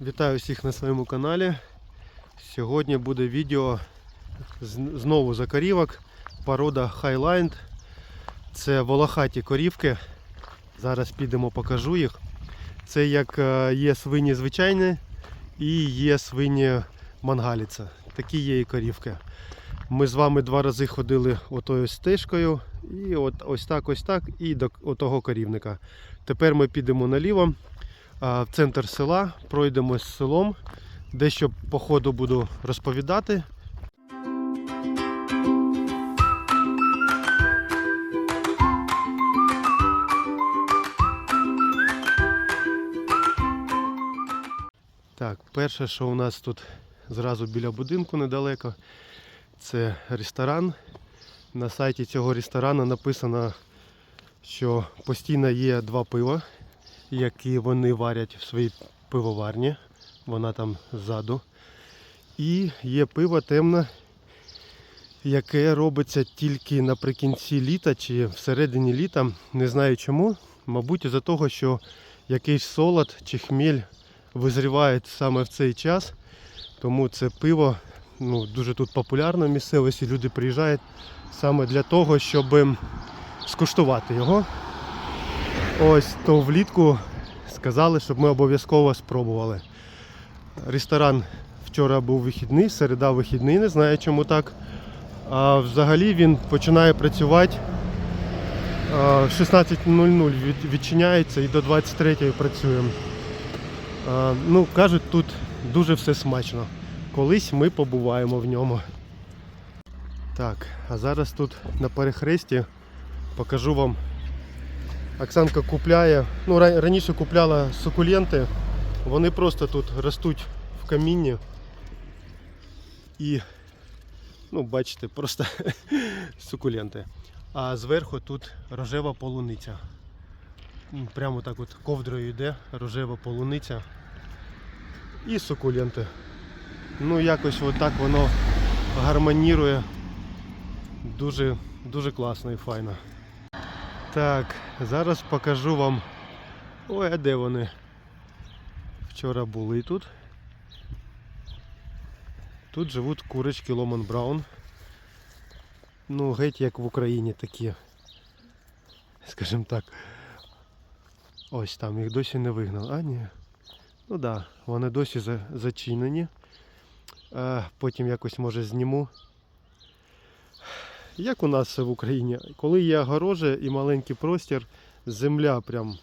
Вітаю всіх на своєму каналі. Сьогодні буде відео знову за корівок. Порода Highland. Це волохаті корівки. Зараз підемо покажу їх. Це як е, є свині звичайні і є свині мангаліця. Такі є і корівки. Ми з вами два рази ходили отою стежкою. І от ось так, ось так, і до отого корівника. Тепер ми підемо наліво в центр села, пройдемось селом, дещо по ходу буду розповідати. Так, перше, що у нас тут зразу біля будинку недалеко, це ресторан. На сайті цього ресторану написано, що постійно є два пива які вони варять в своїй пивоварні. Вона там ззаду. І є пиво темне, яке робиться тільки наприкінці літа чи всередині літа. Не знаю чому. Мабуть, із-за того, що якийсь солод чи хмель визріває саме в цей час. Тому це пиво ну, дуже тут популярно в місцевості. Люди приїжджають саме для того, щоб скуштувати його. Ось то влітку сказали, щоб ми обов'язково спробували. Ресторан вчора був вихідний, середа вихідний, не знаю чому так. А взагалі він починає працювати в 16.00 відчиняється і до 23.00 працюємо. Ну, кажуть, тут дуже все смачно. Колись ми побуваємо в ньому. Так, а зараз тут на перехресті покажу вам Оксанка купляє, ну раніше купляла сукуленти, вони просто тут ростуть в камінні. І, ну, бачите, просто сукуленти. А зверху тут рожева полуниця. Прямо так от ковдрою йде рожева полуниця. І сукуленти. Ну, якось отак воно гармонірує. Дуже, дуже класно і файно. Так, зараз покажу вам. Ой, а де вони? Вчора були тут. Тут живуть курочки Ломан Браун. Ну, геть як в Україні такі. Скажімо так. Ось там їх досі не вигнав. А, ні. Ну так, да, вони досі зачинені. Потім якось може зніму. Як у нас в Україні, коли є огорожа і маленький простір, земля прям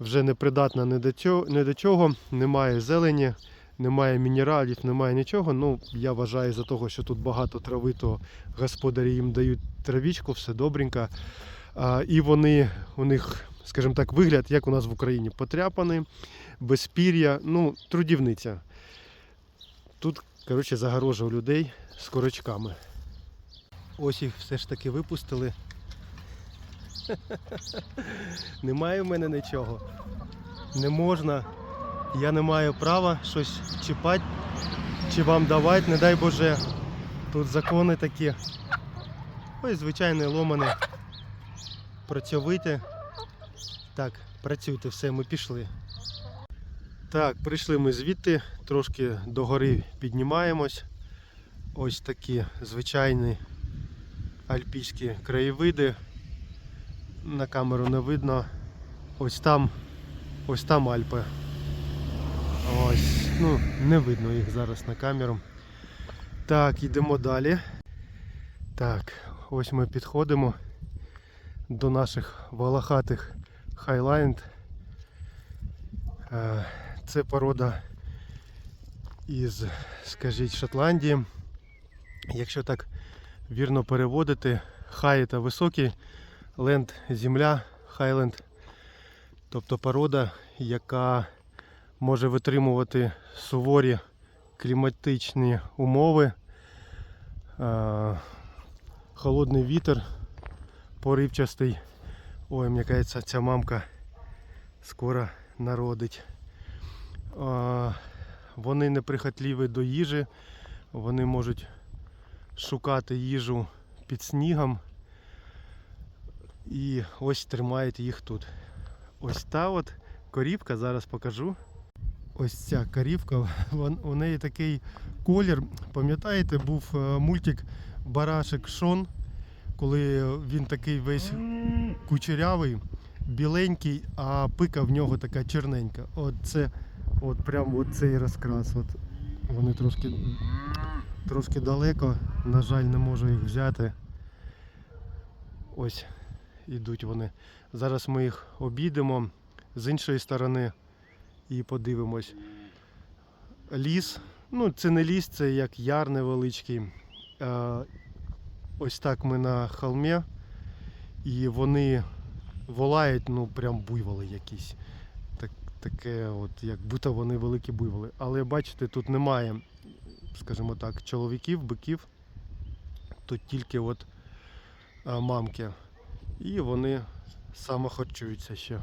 вже не придатна ні до чого, ні до чого, немає зелені, немає мінералів, немає нічого. Ну, я вважаю за того, що тут багато трави, то господарі їм дають травічку, все добренько. А, і вони, у них, скажімо так, вигляд, як у нас в Україні, потряпаний, без пір'я, ну, трудівниця. Тут, коротше, загорожа у людей з корочками. Ось їх все ж таки випустили. Немає в мене нічого. Не можна. Я не маю права щось чіпати чи вам давати, не дай Боже. Тут закони такі. Ось звичайне ломане. Працьовите. Так, працюйте, все, ми пішли. Так, прийшли ми звідти, трошки догори піднімаємось. Ось такі звичайні альпійські краєвиди. На камеру не видно. Ось там, ось там Альпи. Ось, ну, не видно їх зараз на камеру. Так, йдемо далі. Так, ось ми підходимо до наших волохатих Highland. Е, Це порода із, скажіть, Шотландії. Якщо так вірно переводити, хай та високий, ленд земля, хайленд, тобто порода, яка може витримувати суворі кліматичні умови, холодний вітер, поривчастий. Ой, мені кажеться, ця мамка скоро народить. Вони неприхотливі до їжі, вони можуть шукати їжу під снігом. І ось тримають їх тут. Ось та от корівка, зараз покажу. ось ця корівка, у неї такий колір. Пам'ятаєте, був е, мультик Барашек Шон, коли він такий весь кучерявий, біленький, а пика в нього така чорненька. От це, от прям от цей розкрас. От вони трошки, трошки далеко, на жаль, не можу їх взяти. Ось ідуть вони. Зараз ми їх обійдемо з іншої сторони і подивимось. Ліс. Ну, це не ліс, це як яр невеличкий. Ось так ми на холмі. І вони волають, ну прям буйволи якісь. Так, таке, от, як будто вони великі буйволи. Але бачите, тут немає, скажімо так, чоловіків, биків. Тут тільки от мамки. І вони самохарчуються ще.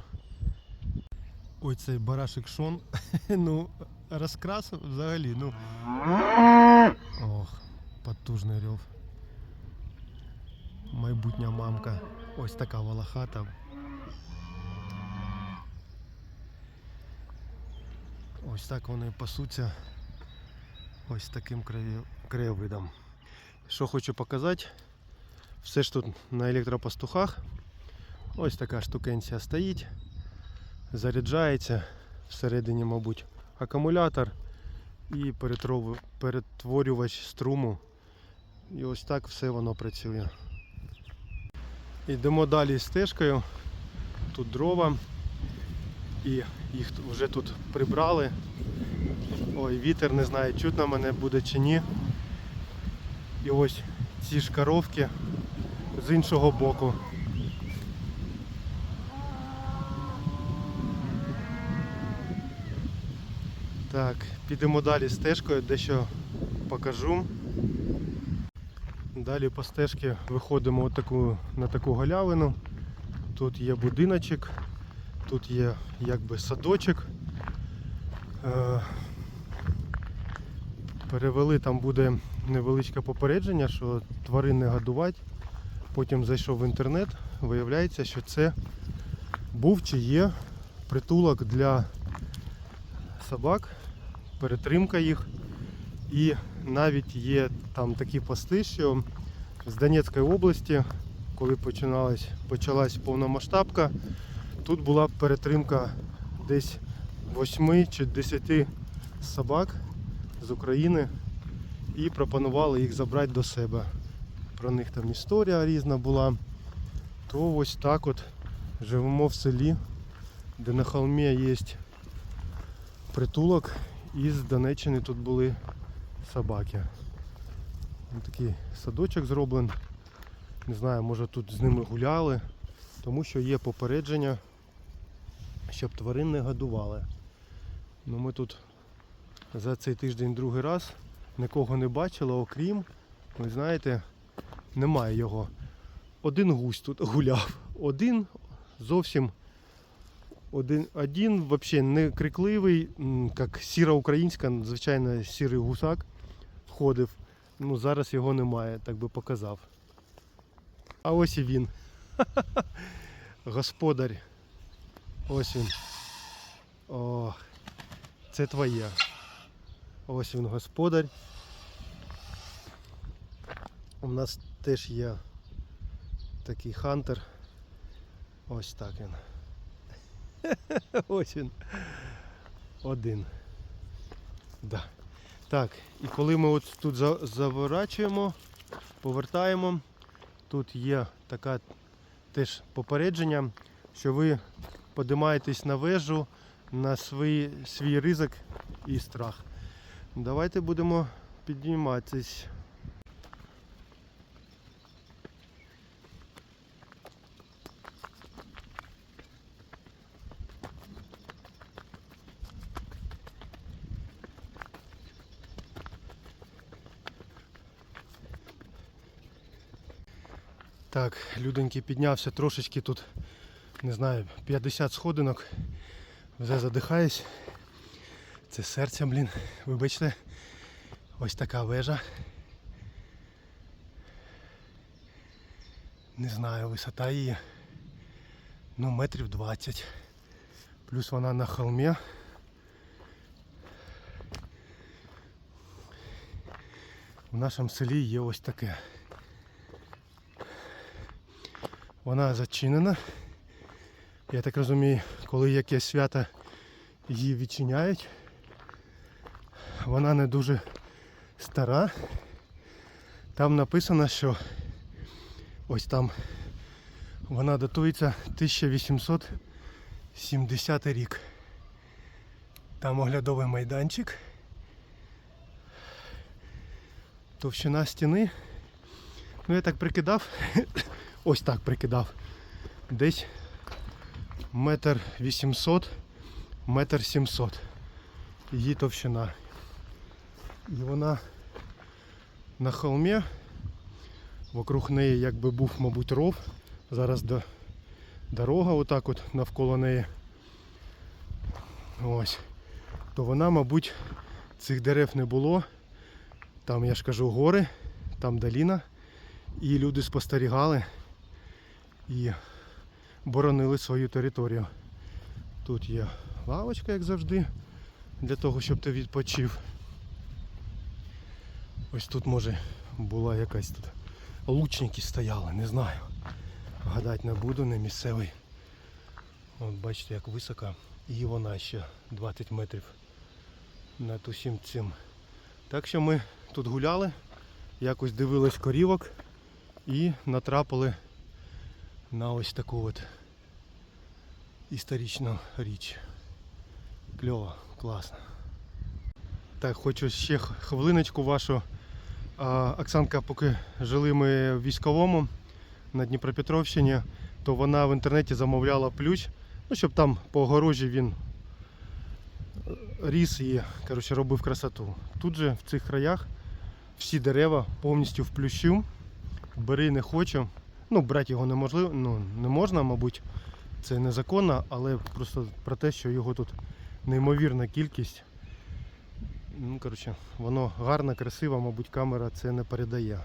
Ой, цей барашек Шон. ну, розкрас взагалі, ну. Ох, потужний рев. Майбутня мамка. Ось така волохата. Ось так вони пасуться. Ось таким краєвидом. Що хочу показати, все ж тут на електропастухах. Ось така штукенція стоїть, заряджається всередині, мабуть, акумулятор і перетворювач струму. І ось так все воно працює. Йдемо далі стежкою. Тут дрова. І їх вже тут прибрали. Ой, вітер не знаю, чутно мене буде чи ні. І ось ці ж коровки з іншого боку. Так, підемо далі стежкою, дещо покажу. Далі по стежці виходимо от таку, на таку галявину. Тут є будиночок, тут є якби садочок. Перевели, там буде невеличке попередження, що тварин не годувати. Потім зайшов в інтернет, виявляється, що це був чи є притулок для собак, перетримка їх. І навіть є там такі пости, що з Донецької області, коли починалась, почалась повномасштабка, тут була перетримка десь 8 чи 10 собак з України і пропонували їх забрати до себе. Про них там історія різна була. То ось так от живемо в селі, де на холмі є притулок, і з Донеччини тут були собаки. Ось такий садочок зроблений. Не знаю, може тут з ними гуляли, тому що є попередження, щоб тварин не годували. Ну ми тут за цей тиждень другий раз нікого не бачили, окрім, ви знаєте, немає його. Один гусь тут гуляв. Один зовсім один, один взагалі не крикливий, як сіра українська, звичайно, сірий гусак ходив. Ну, зараз його немає, так би показав. А ось і він. Господар. Ось він. О, це твоє. Ось він господар. У нас теж є такий хантер. Ось так він. Ось він. Один. Да. Так, і коли ми от тут заворачуємо, повертаємо, тут є така теж попередження, що ви подимаєтесь на вежу на свій, свій ризик і страх. Давайте будемо підніматись. Так, люденький піднявся трошечки тут, не знаю, 50 сходинок. Вже задихаюсь. Це серця, блін, вибачте, ось така вежа. Не знаю, висота її. Ну метрів 20. Плюс вона на холмі. В нашому селі є ось таке. Вона зачинена. Я так розумію, коли якесь свято її відчиняють. Вона не дуже стара. Там написано, що ось там вона датується 1870 рік. Там оглядовий майданчик. Товщина стіни. Ну я так прикидав. Ось так прикидав. Десь метр вісімсот, метр сімсот. Її товщина. І вона на холмі. Вокруг неї якби був, мабуть, ров. Зараз до, дорога отак от навколо неї. Ось. То вона, мабуть, цих дерев не було. Там, я ж кажу, гори, там доліна. І люди спостерігали і боронили свою територію. Тут є лавочка, як завжди, для того, щоб ти відпочив. Ось тут може була якась тут. Лучники стояли, не знаю. Гадати не буду, не місцевий. От бачите, як висока. І вона ще 20 метрів над усім цим. Так що ми тут гуляли, якось дивились корівок і натрапили на ось таку от історичну річ. Кльово, класно. Так, хочу ще хвилиночку вашу. Оксанка, поки жили ми в військовому на Дніпропетровщині, то вона в інтернеті замовляла плющ, ну, щоб там по огорожі він ріс і коротше, робив красоту. Тут же в цих краях всі дерева повністю в плющу. Бери не хочу. Ну, брати його неможливо, ну, не можна, мабуть, це незаконно, але просто про те, що його тут неймовірна кількість. Ну, коротше, воно гарно, красиво, мабуть, камера це не передає.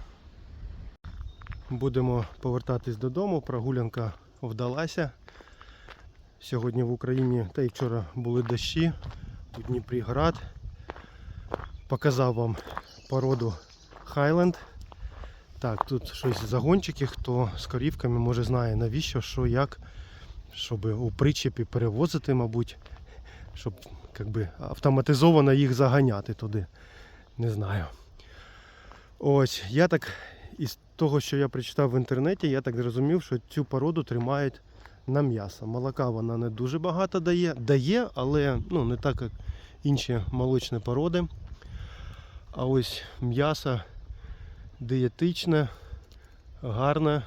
Будемо повертатись додому. Прогулянка вдалася. Сьогодні в Україні та й вчора були дощі, у Дніпрі град. Показав вам породу Highland. Так, тут щось загончики, хто з корівками може знає навіщо, що, як, щоб у причепі перевозити, мабуть, щоб як би, автоматизовано їх заганяти туди. Не знаю. Ось, я так із того, що я прочитав в інтернеті, я так зрозумів, що цю породу тримають на м'ясо. Молока вона не дуже багато дає. Дає, але ну, не так, як інші молочні породи. А ось м'ясо дієтичне, гарне.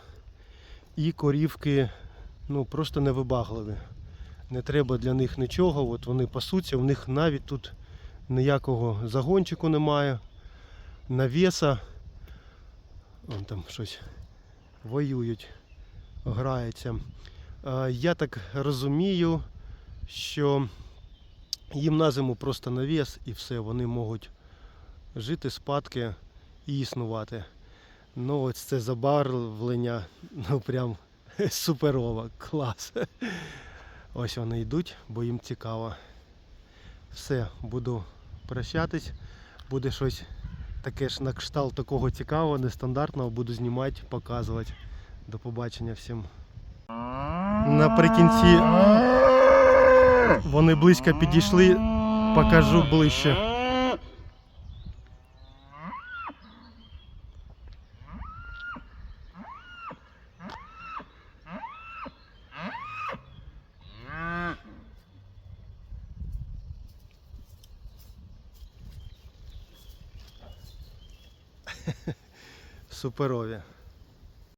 І корівки ну, просто невибагливі. Не треба для них нічого, от вони пасуться, в них навіть тут ніякого загончику немає, навіса. Вон там щось воюють, граються. Я так розумію, що їм на зиму просто навіс і все, вони можуть жити спадки і існувати. Ну ось це забарвлення, ну прям суперово, клас. Ось вони йдуть, бо їм цікаво. Все, буду прощатись. Буде щось таке ж на кшталт такого цікавого, нестандартного, буду знімати, показувати. До побачення всім. Наприкінці вони близько підійшли, покажу ближче. Суперові.